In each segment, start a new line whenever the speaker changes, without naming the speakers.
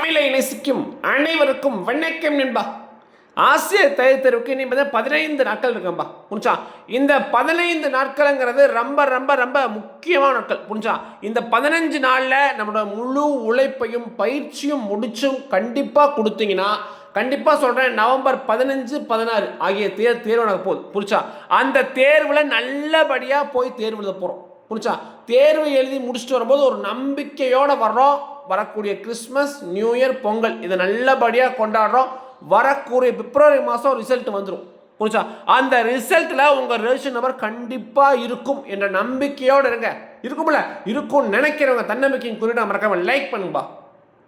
தமிழை நேசிக்கும் அனைவருக்கும் வணக்கம் நண்பா. ஆசிய தகுத்தருக்கு இனி பார்த்தா பதினைந்து நாட்கள் இருக்கும்பா புரிஞ்சா? இந்த பதினைந்து நாட்களுங்கிறது ரொம்ப ரொம்ப ரொம்ப முக்கியமான நாட்கள் புரிஞ்சா? இந்த பதினஞ்சு நாளில் நம்மளோட முழு உழைப்பையும் பயிற்சியும் முடிச்சும் கண்டிப்பாக கொடுத்தீங்கன்னா கண்டிப்பாக சொல்கிறேன் நவம்பர் பதினஞ்சு பதினாறு ஆகிய தேர் தேர்வு நடக்க போகுது புரிச்சா அந்த தேர்வில் நல்லபடியாக போய் தேர்வு எழுத போகிறோம் புரிச்சா தேர்வு எழுதி முடிச்சுட்டு வரும்போது ஒரு நம்பிக்கையோடு வர்றோம் வரக்கூடிய கிறிஸ்மஸ் நியூ இயர் பொங்கல் இதை நல்லபடியாக கொண்டாடுறோம். வரக்கூடிய பிப்ரவரி மாதம் ரிசல்ட் வந்துடும் புரிச்சா அந்த ரிசல்ட்டில் உங்கள் ரெஜிஸ்டர் நம்பர் கண்டிப்பாக இருக்கும் என்ற நம்பிக்கையோடு இருங்க. இருக்கும்ல? இருக்கும்னு நினைக்கிறவங்க தன்னம்பிக்கையின் குறிப்பிட மறக்காமல் லைக் பண்ணுங்கப்பா.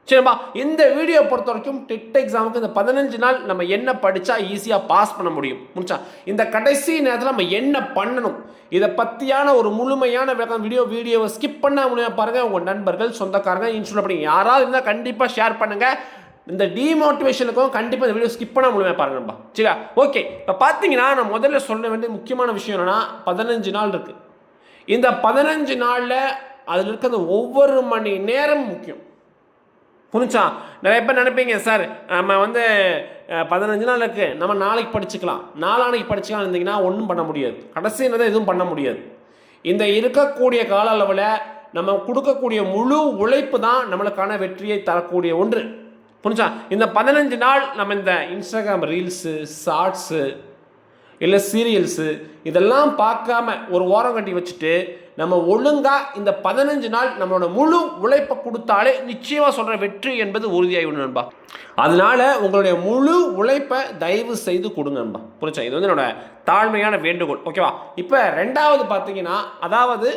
சரிப்பா இந்த வீடியோ பொறுத்த வரைக்கும் டெட் எக்ஸாமுக்கு இந்த பதினஞ்சு நாள் நம்ம என்ன படித்தா ஈஸியாக பாஸ் பண்ண முடியும். முடிச்சா இந்த கடைசி நேரத்தில் நம்ம என்ன பண்ணணும்? இதை பற்றியான ஒரு முழுமையான விளக்கம் வீடியோ வீடியோவை ஸ்கிப் பண்ண முடியாது பாருங்கள் உங்கள் நண்பர்கள் சொந்தக்காரங்க இன்சூல் பண்ணி யாராவது இருந்தால் கண்டிப்பாக ஷேர் பண்ணுங்கள் இந்த டிமோட்டிவேஷனுக்கும் கண்டிப்பாக இந்த வீடியோ ஸ்கிப் பண்ண முழுமையாக பாருங்கப்பா சரியா? ஓகே இப்போ பார்த்தீங்கன்னா நான் முதல்ல சொல்ல வேண்டிய முக்கியமான விஷயம் என்னென்னா பதினஞ்சு நாள் இருக்குது இந்த பதினஞ்சு நாளில் அதில் இருக்கிற ஒவ்வொரு மணி நேரம் முக்கியம். புரிஞ்சா? நிறைய பேர் நினைப்பீங்க சார் நம்ம வந்து பதினஞ்சு நாள் இருக்குது நம்ம நாளைக்கு படிச்சுக்கலாம். நாளானைக்கு படிச்சுக்கலாம் இருந்தீங்கன்னா ஒன்றும் பண்ண முடியாது. கடைசி எதுவும் பண்ண முடியாது. இந்த இருக்கக்கூடிய கால அளவில் நம்ம கொடுக்கக்கூடிய முழு உழைப்பு தான் நம்மளுக்கான வெற்றியை தரக்கூடிய ஒன்று. புரிஞ்சா? இந்த பதினஞ்சு நாள் நம்ம இந்த இன்ஸ்டாகிராம் ரீல்ஸு ஷார்ட்ஸு இல்லை சீரியல்ஸு இதெல்லாம் பார்க்காம ஒரு ஓரம் கட்டி வச்சுட்டு நம்ம ஒழுங்காக இந்த பதினஞ்சு நாள் நம்மளோட முழு உழைப்பை கொடுத்தாலே நிச்சயமாக சொல்கிற வெற்றி என்பது உறுதியாகிவிடும் நண்பா. அதனால உங்களுடைய முழு உழைப்பை தயவு செய்து கொடுங்க நண்பா. புரிச்சா இது வந்து என்னோட தாழ்மையான வேண்டுகோள். ஓகேவா? இப்போ ரெண்டாவது பார்த்தீங்கன்னா அதாவது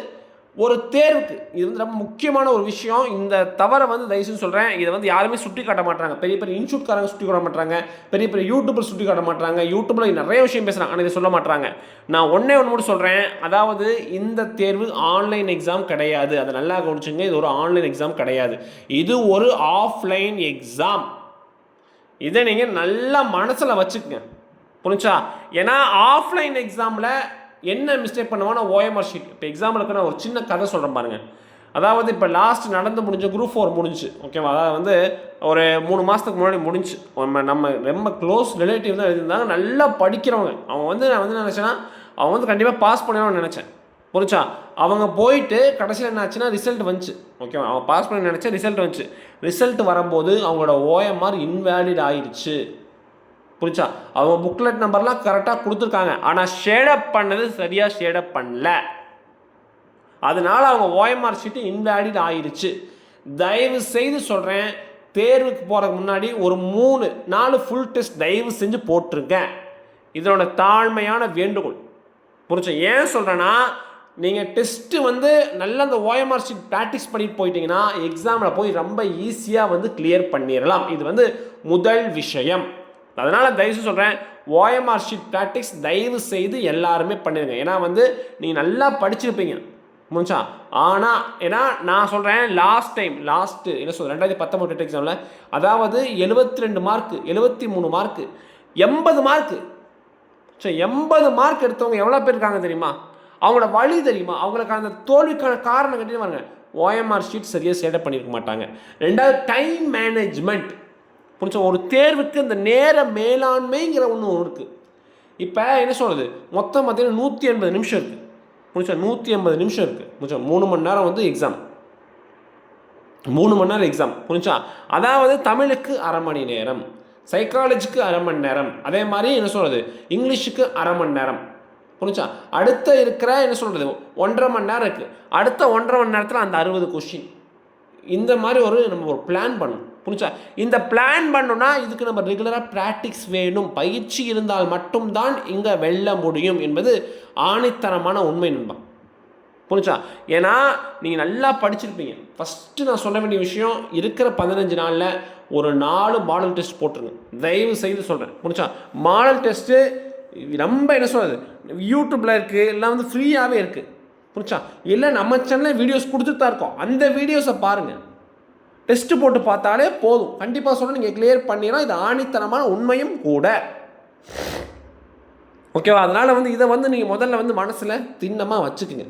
ஒரு தேர்வுக்கு. இது வந்து ரொம்ப முக்கியமான ஒரு விஷயம். இந்த தவறை வந்து தயவுசெய்து சொல்கிறேன் இதை வந்து யாருமே சுட்டி காட்ட மாட்டாங்க பெரிய பெரிய இன்ஸ்டியூட்காரங்க சுட்டி காட்ட மாட்டாங்க பெரிய பெரிய யூடியூபர் சுட்டி காட்ட மாட்டாங்க யூடியூப்பில் நிறைய விஷயம் பேசுகிறாங்க ஆனால் இதை சொல்ல மாட்டாங்க நான் ஒன்றே ஒன்று மட்டும் சொல்கிறேன் அதாவது இந்த தேர்வு ஆன்லைன் எக்ஸாம் கிடையாது. அதை நல்லா கவனிச்சுங்க. இது ஒரு ஆன்லைன் எக்ஸாம் கிடையாது. இது ஒரு ஆஃப்லைன் எக்ஸாம். இதை நீங்கள் நல்லா மனசில் வச்சுக்கங்க. புரிஞ்சா? ஏன்னா ஆஃப்லைன் எக்ஸாமில் என்ன மிஸ்டேக் பண்ணுவான்னா ஓஎம்ஆர் ஷீட் இப்போ எக்ஸாம்பிளுக்கு நான் ஒரு சின்ன கதை சொல்கிறேன் பாருங்கள் அதாவது இப்போ லாஸ்ட் நடந்து முடிஞ்ச குரூப் ஃபோர் முடிஞ்சு ஓகேவா அதாவது வந்து ஒரு மூணு மாதத்துக்கு முன்னாடி முடிஞ்சு நம்ம நம்ம ரொம்ப க்ளோஸ் ரிலேட்டிவ் தான் எழுதியிருந்தாங்க. நல்லா படிக்கிறவங்க. அவங்க வந்து நான் வந்து என்ன நினச்சேன்னா அவங்க வந்து கண்டிப்பாக பாஸ் பண்ணணும்னு நினச்சேன். புரிச்சா அவங்க போயிட்டு கடைசியில் என்ன ஆச்சுன்னா ரிசல்ட் வந்துச்சு. ஓகேவா அவன் பாஸ் பண்ண நினச்சேன் ரிசல்ட் வந்துச்சு. ரிசல்ட் வரும்போது அவங்களோட ஓஎம்ஆர் இன்வேலிட் ஆயிடுச்சு. புரிச்சா அவங்க புக்லெட் நம்பர்லாம் கரெக்டாக கொடுத்துருக்காங்க. ஆனால் ஷேடப் பண்ணது சரியாக ஷேடப் பண்ணல. அதனால அவங்க ஓஎம்ஆர் ஷீட்டு இன்வேலிட் ஆயிடுச்சு தயவு செய்து சொல்கிறேன் தேர்வுக்கு போகிறதுக்கு முன்னாடி ஒரு மூணு நாலு ஃபுல் டெஸ்ட் தயவு செஞ்சு போட்டிருங்க. இதனோட தாழ்மையான வேண்டுகோள். புரிச்சா ஏன் சொல்கிறேன்னா நீங்கள் டெஸ்ட்டு வந்து நல்ல அந்த ஓஎம்ஆர் ஷீட் ப்ராக்டிஸ் பண்ணிட்டு போயிட்டீங்கன்னா எக்ஸாமில் போய் ரொம்ப ஈஸியாக வந்து கிளியர் பண்ணிடலாம் இது வந்து முதல் விஷயம். அதனால் தயவு சொல்கிறேன் ஓஎம்ஆர் ஷீட் ப்ராக்டிக்ஸ் தயவு செய்து எல்லாருமே பண்ணிடுங்க ஏன்னா வந்து நீங்கள் நல்லா படிச்சிருப்பீங்க. முடிஞ்சா? ஆனால் ஏன்னா நான் சொல்கிறேன் லாஸ்ட் டைம் லாஸ்ட்டு என்ன சொல்கிறேன் ரெண்டாயிரத்தி பத்தொம்பது எக்ஸாமில் அதாவது எழுபத்தி ரெண்டு மார்க்கு எழுபத்தி மூணு மார்க்கு எண்பது மார்க்கு சரி எண்பது மார்க் எடுத்தவங்க எவ்வளோ பேர் இருக்காங்க தெரியுமா? அவங்களோட வழி தெரியுமா? அவங்களுக்கு அந்த தோல்விக்கான காரணம் கட்டி பாருங்க. ஓஎம்ஆர் ஷீட் சரியாக சேட்டப் பண்ணியிருக்க மாட்டாங்க. ரெண்டாவது டைம் மேனேஜ்மெண்ட் புரிஞ்ச? ஒரு தேர்வுக்கு இந்த நேர மேலாண்மைங்கிற ஒன்று ஒன்று இருக்குது இப்போ என்ன சொல்கிறது மொத்தம் பார்த்தீங்கன்னா நூற்றி எண்பது நிமிஷம் இருக்குது புரிஞ்சா? நூற்றி எண்பது நிமிஷம் இருக்குது புரிஞ்சா? மூணு மணி நேரம் வந்து எக்ஸாம் மூணு மணி நேரம் எக்ஸாம் புரிஞ்சா? அதாவது தமிழுக்கு அரை மணி நேரம் சைக்காலஜிக்கு அரை மணி நேரம். அதே மாதிரி என்ன சொல்கிறது இங்கிலீஷுக்கு அரை மணி நேரம். புரிஞ்சா? அடுத்த இருக்கிற என்ன சொல்கிறது ஒன்றரை மணி நேரம் இருக்குது அடுத்த ஒன்றரை மணி நேரத்தில் அந்த அறுபது கொஷின் இந்த மாதிரி ஒரு நம்ம ஒரு பிளான் பண்ணணும். புரிஞ்சா? இந்த பிளான் பண்ணோம்னா இதுக்கு நம்ம ரெகுலராக ப்ராக்டிக்ஸ் வேணும். பயிற்சி இருந்தால் மட்டும்தான் இங்கே வெல்ல முடியும் என்பது ஆணித்தரமான உண்மை நண்பா. புரிஞ்சா? ஏன்னா நீங்கள் நல்லா படிச்சிருப்பீங்க. ஃபஸ்ட்டு நான் சொல்ல வேண்டிய விஷயம் இருக்கிற பதினஞ்சு நாளில் ஒரு நாலு மாடல் டெஸ்ட் போட்டுருங்க. தயவு செய்து சொல்கிறேன் புரிஞ்சா? மாடல் டெஸ்ட்டு ரொம்ப என்ன சொல்கிறது யூடியூப்பில் இருக்குது எல்லாம் வந்து ஃப்ரீயாகவே இருக்குது புரிச்சா இல்லை நம்ம சேனலில் வீடியோஸ் கொடுத்துட்டு தான் இருக்கோம். அந்த வீடியோஸை பாருங்கள் டெஸ்ட்டு போட்டு பார்த்தாலே போதும். கண்டிப்பாக சொல்ல நீங்கள் கிளியர் பண்ணிடலாம் இது ஆணித்தனமான உண்மையும் கூட. ஓகேவா அதனால் வந்து இதை வந்து நீங்கள் முதல்ல வந்து மனசில் திண்ணமாக வச்சுக்குங்க.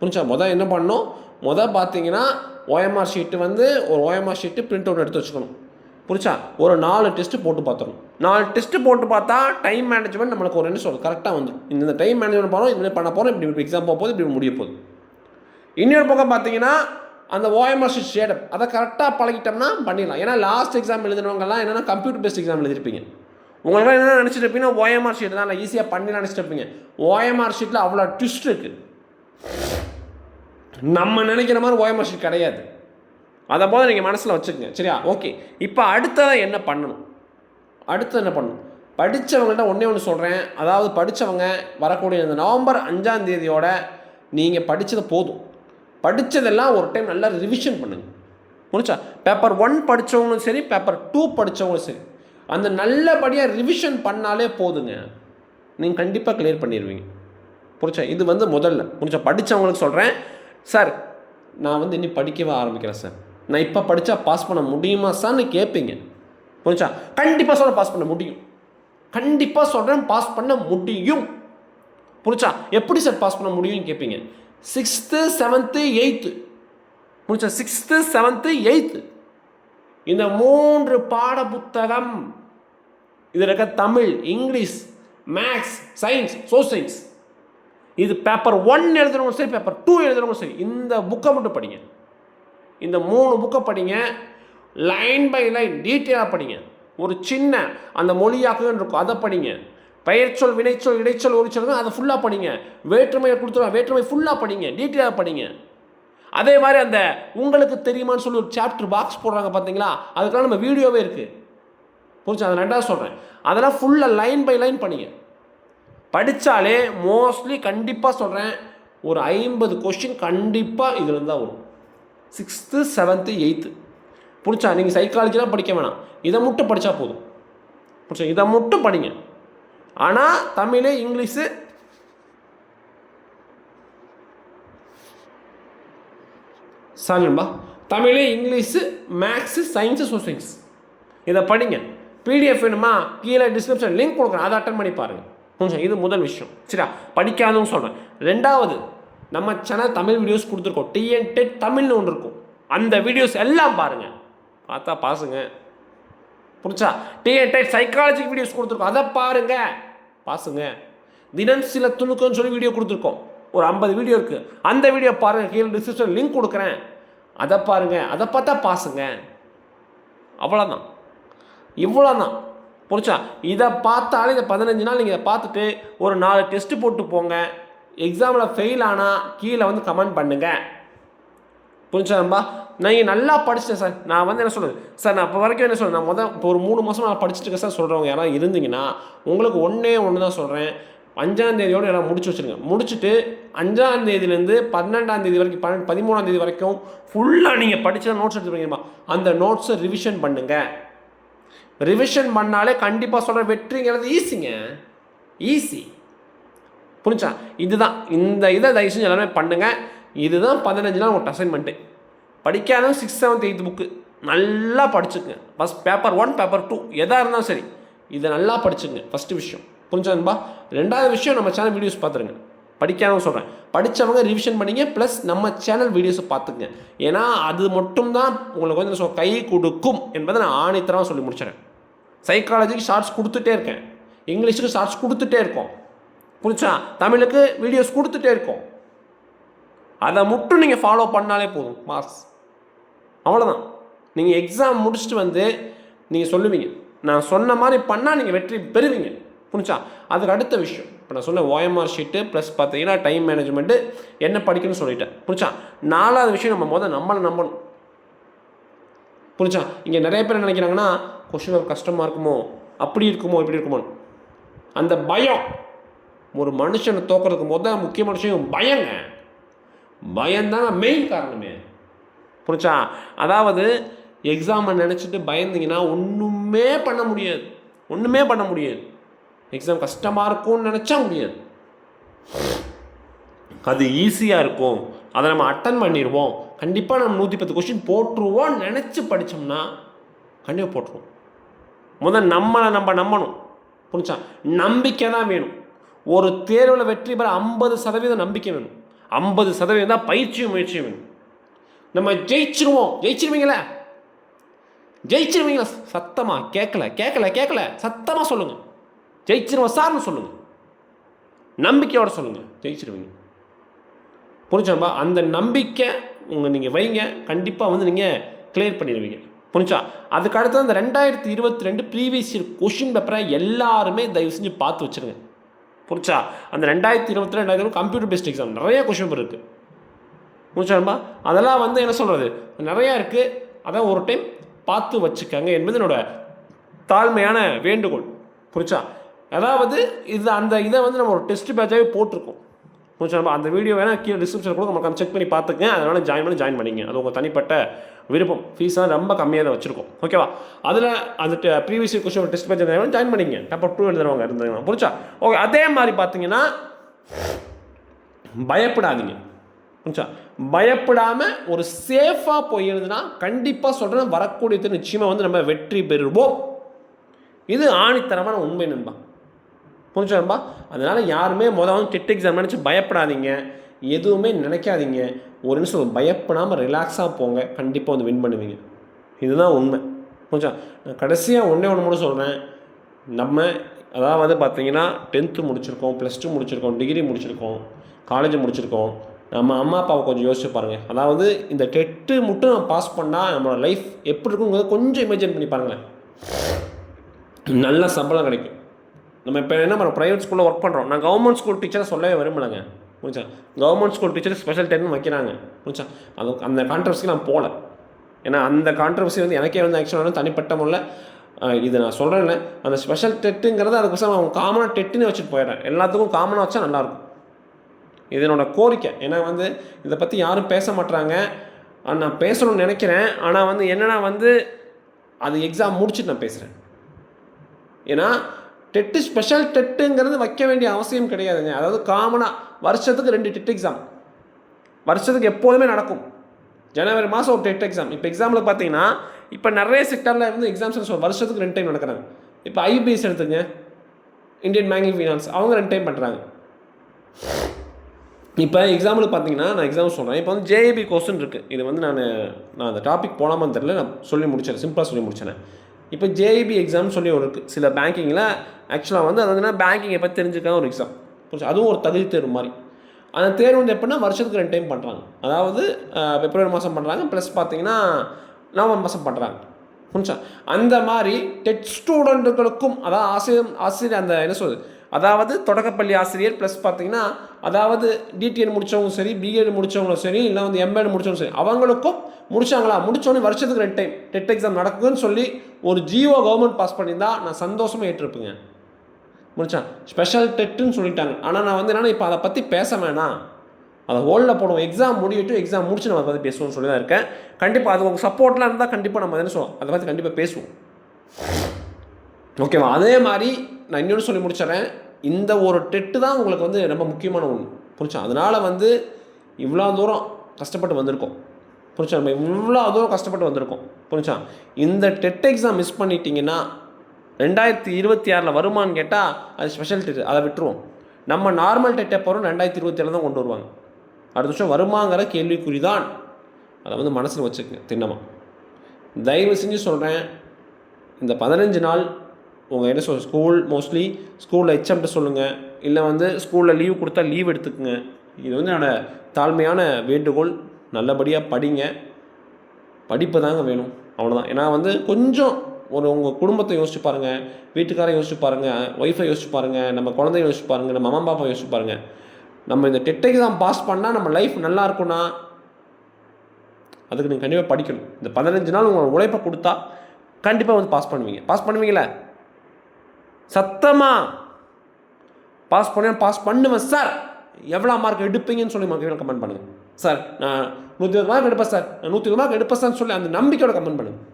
புரிஞ்சா? முதல் என்ன பண்ணணும்? முதல் பார்த்தீங்கன்னா ஓஎம்ஆர் ஷீட்டு வந்து ஒரு ஓஎம்ஆர் ஷீட்டு பிரிண்ட் அவுட் எடுத்து வச்சுக்கணும். புரிச்சா ஒரு நாலு டெஸ்ட்டு போட்டு பார்த்துடணும். நாலு டெஸ்ட்டு போட்டு பார்த்தா டைம் மேனேஜ்மெண்ட் நம்மளுக்கு ஒரு என்ன சொல்றது? கரெக்டாக வந்துடும் இந்த டைம் மேனேஜ்மெண்ட் போகிறோம் இது பண்ண போகிறோம் இப்படி இப்படி எக்ஸாம் போக போகுது இப்படி முடிய போகுது. இன்னொரு பக்கம் பார்த்தீங்கன்னா அந்த ஓஎம்ஆர்சி ஷேடப் அதை கரெக்டாக பழகிட்டோம்னா பண்ணிடலாம். ஏன்னா லாஸ்ட் எக்ஸாம் எழுதுனவங்கலாம் என்னென்னா கம்ப்யூட்டர் பேஸ்ட் எக்ஸாம் எழுதிருப்பீங்க உங்களுக்கு என்ன நினச்சிட்டு இருப்பீங்கன்னா ஓஎம்ஆர் ஷீட் தான் ஈஸியாக பண்ணி நினச்சிட்டு இருப்பீங்க ஓஎம்ஆர் ஷீட்டில் அவ்வளோ ட்விஸ்ட் இருக்குது நம்ம நினைக்கிற மாதிரி ஓஎம்ஆர் ஷீட் கிடையாது. அதை போல நீங்கள் மனசில் வச்சுக்கோங்க. சரியா? ஓகே இப்போ அடுத்ததான் என்ன பண்ணணும்? அடுத்து என்ன பண்ணணும்? படித்தவங்கள்ட்ட ஒன்றே ஒன்று சொல்கிறேன் அதாவது படித்தவங்க வரக்கூடிய இந்த நவம்பர் அஞ்சாம் தேதியோட நீங்கள் படித்தது போதும். படித்ததெல்லாம் ஒரு டைம் நல்லா ரிவிஷன் பண்ணுங்கள் முடிச்சா பேப்பர் ஒன் படித்தவங்களும் சரி பேப்பர் டூ படித்தவங்களும் சரி. அந்த நல்லபடியாக ரிவிஷன் பண்ணாலே போதுங்க. நீங்கள் கண்டிப்பாக கிளியர் பண்ணிடுவீங்க புரிச்சா இது வந்து முதல்ல. புரிச்சா படித்தவங்களுக்கு சொல்கிறேன் சார் நான் வந்து இனி படிக்கவே ஆரம்பிக்கிறேன் சார். நான் இப்போ படித்தா பாஸ் பண்ண முடியுமா சார்னு கேட்பீங்க புரிச்சா கண்டிப்பாக சொல்ல பாஸ் பண்ண முடியும். கண்டிப்பாக சொல்கிறேன் பாஸ் பண்ண முடியும். புரிச்சா எப்படி சார் பாஸ் பண்ண முடியும்னு கேட்பீங்க சிக்ஸ்த்து செவன்த்து எயித்து முடிச்ச சிக்ஸ்த்து செவன்த்து எயித்து இந்த மூன்று பாட புத்தகம் இதில் இருக்க Tamil English maths science social science இது பேப்பர் ஒன் எழுதுறவங்க சரி பேப்பர் டூ எழுதுறவங்க சரி. இந்த புக்கை மட்டும் படிங்க. இந்த மூணு புக்கை படிங்க. லைன் பை லைன் டீட்டெயிலாக படிங்க. ஒரு சின்ன அந்த மொழியாக்குன்னு இருக்கும் அதை படிங்க. பெயர்ச்சொல் வினைச்சொல் இடைச்சொல் ஒரு சொல் அதை ஃபுல்லாக படிங்க. வேற்றுமையை கொடுத்துருவா வேற்றுமை ஃபுல்லாக படிங்க. டீட்டெயிலாக படிங்க. அதே மாதிரி அந்த உங்களுக்கு தெரியுமான்னு சொல்லி ஒரு சாப்டர் பாக்ஸ் போடுறாங்க பார்த்தீங்களா? அதுக்கெல்லாம் நம்ம வீடியோவே இருக்குது புரிஞ்சு? அதை ரெண்டாவது சொல்கிறேன் அதெல்லாம் ஃபுல்லாக லைன் பை லைன் பண்ணிங்க படித்தாலே மோஸ்ட்லி கண்டிப்பாக சொல்கிறேன் ஒரு ஐம்பது கொஷின் கண்டிப்பாக இதுலேருந்து தான் வரும். சிக்ஸ்த்து செவன்த்து எயித்து பிடிச்சா நீங்கள் சைக்காலஜிலாம் படிக்க வேணாம். இதை மட்டும் படித்தா போதும். பிடிச்சா இதை மட்டும் படிங்க. ஆனால் Tamil English. சாரிம்பா Tamil English maths science socials. இதை படிங்க. பிடிஎஃப் வேணுமா? கீழே டிஸ்கிரிப்ஷன் லிங்க் கொடுக்குறேன். அதை அட்டன் பண்ணி பாருங்கள் கொஞ்சம் இது முதல் விஷயம். சரியா? படிக்காதுன்னு சொல்கிறேன் ரெண்டாவது நம்ம சேனல் தமிழ் வீடியோஸ் கொடுத்துருக்கோம். டிஎன் டெட் தமிழ்னு ஒன்று இருக்கும். அந்த வீடியோஸ் எல்லாம் பாருங்கள் பார்த்தா பாசுங்க. புரிச்சா டிஎன் டெட் சைக்காலஜிக் வீடியோஸ் கொடுத்துருக்கோம். அதை பாருங்கள் பாசுங்க. தினம் சில துணுக்குன்னு சொல்லி வீடியோ கொடுத்துருக்கோம். ஒரு ஐம்பது வீடியோ இருக்குது அந்த வீடியோ பாருங்கள் கீழே டிஸ்கிரிப்ஷன் லிங்க் கொடுக்குறேன். அதை பாருங்கள் அதை பார்த்தா பாசுங்க. அவ்வளோதான் இவ்வளோ தான் புரிச்சா இதை பார்த்தாலே இந்த பதினஞ்சு நாள் நீங்கள் இதை பார்த்துட்டு ஒரு நாலு டெஸ்ட்டு போட்டு போங்க. எக்ஸாமில் ஃபெயில் ஆனால் கீழே வந்து கமெண்ட் பண்ணுங்கள் புரிஞ்சாம்பா நான் நல்லா படிச்சிட்டேன் சார். நான் வந்து என்ன சொல்கிறது சார் நான் இப்போ வரைக்கும் என்ன சொல்கிறேன் நான் முதல் இப்போ ஒரு மூணு மாதம் நான் படிச்சுட்டு இருக்கேன் சார் சொல்கிறவங்க யாராவது இருந்தீங்கன்னா உங்களுக்கு ஒன்றே ஒன்று தான் சொல்கிறேன் அஞ்சாந்தேதியோடு எல்லாம் முடிச்சு வச்சுருங்க. முடிச்சுட்டு அஞ்சாந்தேதியிலேருந்து பன்னெண்டாந்தேதி வரைக்கும் பன்னெண்டு பதிமூணாந்தேதி வரைக்கும் ஃபுல்லாக நீங்கள் படித்த நோட்ஸ் எடுத்துருக்கீங்கம்மா அந்த நோட்ஸை ரிவிஷன் பண்ணுங்கள் ரிவிஷன் பண்ணாலே கண்டிப்பாக சொல்கிற வெற்றிங்கிறது ஈஸிங்க ஈஸி புரிஞ்சா இதுதான். இந்த இதை தயவு செஞ்சு எல்லாமே பண்ணுங்கள் இதுதான் பதினஞ்சு நாள் உங்களுக்கு அசைன்மெண்ட்டு படிக்காத சிக்ஸ் செவன்த் எயித்து புக்கு நல்லா படிச்சுங்க first paper one paper two எதாக இருந்தாலும் சரி. இதை நல்லா படிச்சுங்க ஃபஸ்ட்டு விஷயம். புரிஞ்சாதுன்பா ரெண்டாவது விஷயம் நம்ம சேனல் வீடியோஸ் பார்த்துருங்க. படிக்காதவங்க சொல்கிறேன் படித்தவங்க ரிவிஷன் பண்ணிங்க ப்ளஸ் நம்ம சேனல் வீடியோஸை பார்த்துங்க ஏன்னா அது மட்டும்தான் உங்களுக்கு வந்து கை கொடுக்கும் என்பதை நான் ஆணித்தரமாக சொல்லி முடிச்சிடறேன். சைக்காலஜிக்கு ஷார்ட்ஸ் கொடுத்துட்டே இருக்கேன். இங்கிலீஷுக்கு ஷார்ட்ஸ் கொடுத்துட்டே இருக்கோம். புரிச்சா தமிழுக்கு வீடியோஸ் கொடுத்துட்டே இருக்கோம். அதை மட்டும் நீங்கள் ஃபாலோ பண்ணாலே போதும் மார்க்ஸ் அவ்வளோதான் நீங்கள் எக்ஸாம் முடிச்சுட்டு வந்து நீங்கள் சொல்லுவீங்க. நான் சொன்ன மாதிரி பண்ணால் நீங்கள் வெற்றி பெறுவீங்க. புரிஞ்சா? அதுக்கு அடுத்த விஷயம். இப்போ நான் சொன்ன ஓஎம்ஆர் ஷீட்டு ப்ளஸ் பார்த்தீங்கன்னா டைம் மேனேஜ்மெண்ட்டு என்ன படிக்கணும்னு சொல்லிட்டேன். புரிஞ்சா? நாலாவது விஷயம் நம்ம முதல் நம்மளை நம்பணும். புரிஞ்சா? இங்கே நிறைய பேர் நினைக்கிறாங்கன்னா கொஷின் கஷ்டமாக இருக்குமோ? அப்படி இருக்குமோ? இப்படி இருக்குமோ அந்த பயம். ஒரு மனுஷனை தோக்கிறதுக்கு முதல் முக்கியமான விஷயம் பயங்க பயம்தான் மெயின் காரணமே. புரிச்சா அதாவது எக்ஸாமை நினச்சிட்டு பயந்தீங்கன்னா ஒன்றுமே பண்ண முடியாது. ஒன்றுமே பண்ண முடியாது. எக்ஸாம் கஷ்டமாக இருக்கும்னு நினச்சா முடியாது. அது ஈஸியாக இருக்கும். அதை நம்ம அட்டன் பண்ணிடுவோம். கண்டிப்பாக நம்ம நூற்றி பத்து கொஸ்டின் போட்டுருவோம் நினச்சி படித்தோம்னா கண்டிப்பாக போட்டுருவோம். முதல் நம்மளை நம்ம நம்பணும். புரிஞ்சா? நம்பிக்கை தான் வேணும். ஒரு தேர்வில் வெற்றி பெற ஐம்பது சதவீதம் நம்பிக்கை வேணும். ஐம்பது சதவீதம் தான் பயிற்சியும் முயற்சியும் வேணும். நம்ம ஜெயிச்சிருவோம். ஜெயிச்சிருவீங்களே? ஜெயிச்சிருவீங்களா? சத்தமாக கேட்கல கேட்கல கேட்கல சத்தமாக சொல்லுங்கள் ஜெயிச்சிருவோம் சார்னு சொல்லுங்கள் நம்பிக்கையோட சொல்லுங்கள் ஜெயிச்சிருவீங்க. புரிஞ்சாம்பா அந்த நம்பிக்கை உங்கள் நீங்கள் வைங்க. கண்டிப்பாக வந்து நீங்கள் கிளியர் பண்ணிடுவீங்க. புரிஞ்சா அதுக்கு அடுத்தது அந்த ரெண்டாயிரத்தி இருபத்தி ரெண்டு ப்ரீவியஸ் இயர் கொஷின் பேப்பரை எல்லாருமே தயவு செஞ்சு பார்த்து வச்சுருங்க. புரிச்சா அந்த ரெண்டாயிரத்தி இருபத்தி ரெண்டாயிரத்தி கம்ப்யூட்டர் பேஸ்ட் எக்ஸாம் நிறைய கொஷின் பேர் இருக்குது புரிஞ்சாம்பா அதெல்லாம் வந்து என்ன சொல்கிறது நிறையா இருக்குது அதான் ஒரு டைம் பார்த்து வச்சுக்கோங்க என்பது என்னோட தாழ்மையான வேண்டுகோள். புரிச்சா அதாவது இது அந்த இதை வந்து நம்ம ஒரு டெஸ்ட் பேட்சாகவே போட்டிருக்கோம். புரிச்சா அந்த வீடியோ வேணால் கீழே டிஸ்கிரிப்ஷன் கூட நம்ம செக் பண்ணி பார்த்துக்கங்க. அதனால் ஜாயின் பண்ணி ஜாயின் பண்ணிங்க அது உங்கள் தனிப்பட்ட விருப்பம். ஃபீஸ்லாம் ரொம்ப கம்மியாக தான் வச்சுருக்கோம். ஓகேவா அதில் அந்த previous question test page join பண்ணிங்க. டப்பர் டூ எழுதுறவங்க இருந்தாங்கன்னா. புரிச்சா ஓகே அதே மாதிரி பார்த்தீங்கன்னா பயப்படாதீங்க. புரிச்சா பயப்படாமல் ஒரு சேஃபாக போய் எழுதுனா கண்டிப்பாக சொல்கிறேன் வரக்கூடியது நிச்சயமாக வந்து நம்ம வெற்றி பெறுவோம். இது ஆணித்தரமான உண்மை நண்பா. புரிஞ்சா நண்பா? அதனால் யாருமே மொதல் வந்து டெட் எக்ஸாம் நினச்சி பயப்படாதீங்க. எதுவுமே நினைக்காதீங்க. ஒரு நிமிஷம் பயப்படாமல் ரிலாக்ஸாக போங்க. கண்டிப்பாக வந்து வின் பண்ணுவீங்க. இதுதான் உண்மை. புரிஞ்சா? நான் கடைசியாக ஒன்றே ஒன்று மட்டும் சொல்கிறேன் நம்ம அதாவது வந்து பார்த்தீங்கன்னா டென்த்து முடிச்சிருக்கோம் ப்ளஸ் டூ முடிச்சிருக்கோம் டிகிரி முடிச்சிருக்கோம் காலேஜ் முடிச்சிருக்கோம். நம்ம அம்மா அப்பாவை கொஞ்சம் யோசிச்சு பாருங்கள் அதாவது இந்த டெட்டு மட்டும் நம்ம பாஸ் பண்ணால் நம்மளோட லைஃப் எப்படி இருக்குங்கிறத கொஞ்சம் இமேஜின் பண்ணி பாருங்களேன். நல்ல சம்பளம் கிடைக்கும். நம்ம இப்போ என்ன பண்ணுறோம் ப்ரைவேட் ஸ்கூலில் ஒர்க் பண்ணுறோம் நான் கவர்மெண்ட் ஸ்கூல் டீச்சரை சொல்லவே விரும்பலைங்க. புரிஞ்சா? கவர்மெண்ட் ஸ்கூல் டீச்சர் ஸ்பெஷல் டென்னு வைக்கிறாங்க. புரிஞ்சா? அது அந்த கான்ட்ரவர்சிக்கு நான் போகல ஏன்னா அந்த கான்ட்ரவர்சி வந்து எனக்கே வந்து ஆக்சுவலாக தனிப்பட்ட முறையில் இது நான் சொல்கிறேன்ல அந்த ஸ்பெஷல் டெட்டுங்கிறத அதுக்கு அவங்க காமனாக டெட்டுன்னு வச்சுட்டு போயிடுறேன். எல்லாத்துக்கும் காமனாக வச்சா நல்லாயிருக்கும். இது என்னோடய கோரிக்கை. ஏன்னா வந்து இதை பற்றி யாரும் பேச மாட்றாங்க. நான் பேசணும்னு நினைக்கிறேன். ஆனால் வந்து என்னென்னா வந்து அது எக்ஸாம் முடிச்சுட்டு நான் பேசுகிறேன் ஏன்னா டெட்டு ஸ்பெஷல் டெட்டுங்கிறது வைக்க வேண்டிய அவசியம் கிடையாதுங்க. அதாவது காமனாக வருஷத்துக்கு ரெண்டு டெட் எக்ஸாம் வருஷத்துக்கு எப்போதுமே நடக்கும். ஜனவரி மாதம் ஒரு டெட் எக்ஸாம் இப்போ எக்ஸாம்பிள் பார்த்தீங்கன்னா இப்போ நிறைய செக்டரில் இருந்து எக்ஸாம்ஸ் வருஷத்துக்கு ரெண்டு டைம் நடக்கிறாங்க. இப்போ ஐபிஎஸ் எடுத்துங்க. இந்தியன் பேங்கிங் ஃபினான்ஸ் அவங்க ரெண்டு டைம் பண்ணுறாங்க இப்போ எக்ஸாம்பிள் பார்த்தீங்கன்னா நான் எக்ஸாம்பிள் சொல்கிறேன் இப்போ வந்து ஜேஏபி கொஸ்டின் இருக்குது இது வந்து நான் நான் அந்த டாபிக் போலாமான்னு தெரியல. நான் சொல்லி முடிச்சேன் சிம்பிளாக சொல்லி முடிச்சேன் இப்போ ஜேஇபி எக்ஸாம் சொல்லி ஒரு இருக்குது சில பேங்கிங்கில் ஆக்சுவலாக வந்து அது வந்து பேங்கிங்கை பற்றி தெரிஞ்சுக்கான ஒரு எக்ஸாம் புரிஞ்சு? அதுவும் ஒரு தகுதி தேர்வு மாதிரி. அந்த தேர்வு வந்து எப்படின்னா வருஷத்துக்கு ரெண்டு டைம் பண்ணுறாங்க அதாவது பிப்ரவரி மாதம் பண்ணுறாங்க ப்ளஸ் பார்த்தீங்கன்னா நவம்பர் மாதம் பண்ணுறாங்க புரிஞ்சா? அந்த மாதிரி டெட் ஸ்டூடெண்ட்டுகளுக்கும் அதாவது ஆசிரியர் ஆசிரியர் அந்த என்ன சொல்றது? அதாவது தொடக்கப்பள்ளி ஆசிரியர் ப்ளஸ் பார்த்தீங்கன்னா அதாவது டிடிஎன் முடித்தவங்களும் சரி பிஎட் முடித்தவங்களும் சரி இல்லை வந்து எம்எட் முடித்தவங்களும் சரி அவங்களுக்கும் முடிச்சாங்களா? முடிச்சோடனே வருஷத்துக்கு ரெண்டு டைம் டெட் எக்ஸாம் நடக்குதுன்னு சொல்லி ஒரு ஜியோ கவர்மெண்ட் பாஸ் பண்ணியிருந்தா நான் சந்தோஷமாக ஏற்றிருப்பேங்க. முடிச்சான் ஸ்பெஷல் டெட்டுன்னு சொல்லிட்டாங்க. ஆனால் நான் வந்து என்னென்னா இப்போ அதை பற்றி பேச வேணாம். அதை ஹோல்டில் போடுவோம். எக்ஸாம் முடிவிட்டு எக்ஸாம் முடிச்சு நம்ம அதை பற்றி பேசுவோம்னு சொல்லி தான் இருக்கேன். கண்டிப்பாக அது உங்கள் சப்போர்ட்லாம் இருந்தால் கண்டிப்பாக நம்ம என்ன சொல்லுவோம்? அதை பற்றி கண்டிப்பாக பேசுவோம். ஓகேவா அதே மாதிரி நான் இன்னொன்று சொல்லி முடிச்சிடறேன். இந்த ஒரு டெட்டு தான் உங்களுக்கு வந்து ரொம்ப முக்கியமான ஒன்று புரிச்சா அதனால் வந்து இவ்வளோ தூரம் கஷ்டப்பட்டு வந்திருக்கோம். புரிச்சா நம்ம இவ்வளோ அதோ கஷ்டப்பட்டு வந்திருக்கோம். புரிச்சா இந்த டெட் எக்ஸாம் மிஸ் பண்ணிட்டீங்கன்னா ரெண்டாயிரத்தி இருபத்தி ஆறில் வருமான்னு கேட்டால் அது ஸ்பெஷல் டெட் அதை விட்டுருவோம். நம்ம நார்மல் டெட்டை போகிறோம் ரெண்டாயிரத்தி இருபத்தி ஏழு தான் கொண்டு வருவாங்க. அடுத்த வருஷம் வருமாங்கிற கேள்விக்குறி தான் அதை வந்து மனசில் வச்சுக்கங்க திண்ணமாக தயவு செஞ்சு சொல்கிறேன் இந்த பதினஞ்சு நாள் உங்கள் என்ன சொல் ஸ்கூல் மோஸ்ட்லி ஸ்கூலில் ஹெச்எம்கிட்ட சொல்லுங்கள் இல்லை வந்து ஸ்கூலில் லீவ் கொடுத்தா லீவ் எடுத்துக்கோங்க. இது வந்து என்னோடய தாழ்மையான வேண்டுகோள். நல்லபடியாக படிங்க. படிப்பு தாங்க வேணும். அவ்வளோதான் ஏன்னா வந்து கொஞ்சம் ஒரு உங்கள் குடும்பத்தை யோசிச்சு பாருங்கள் வீட்டுக்காரை யோசிச்சு பாருங்கள் ஒய்ஃபை யோசிச்சு பாருங்கள் நம்ம குழந்தைய யோசிச்சு பாருங்கள் நம்ம அம்மா பாப்பா யோசிச்சு பாருங்கள் நம்ம இந்த டெட்டைக்கு எக்ஸாம் பாஸ் பண்ணால் நம்ம லைஃப் நல்லா இருக்கும்னா அதுக்கு நீங்கள் கண்டிப்பாக படிக்கணும். இந்த பதினஞ்சு நாள் உங்களோட உழைப்பை கொடுத்தா கண்டிப்பாக வந்து பாஸ் பண்ணுவீங்க. பாஸ் பண்ணுவீங்களே சத்தமாக பாஸ் பண்ணேன் பாஸ் பண்ணுவேன் சார் எவ்வளோ மார்க் எடுப்பீங்கன்னு சொல்லி மக்கள் கமெண்ட் பண்ணுங்கள் சார் நான் நூற்றி இருபது மார்க் எடுப்பேன் சார் நான் நூற்றி இருபது மார்க் எடுப்பேன் சார்னு சொல்லி அந்த நம்பிக்கையோட கமெண்ட் பண்ணுங்கள்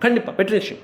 கண்டிப்பாக வெற்றி நிச்சயம்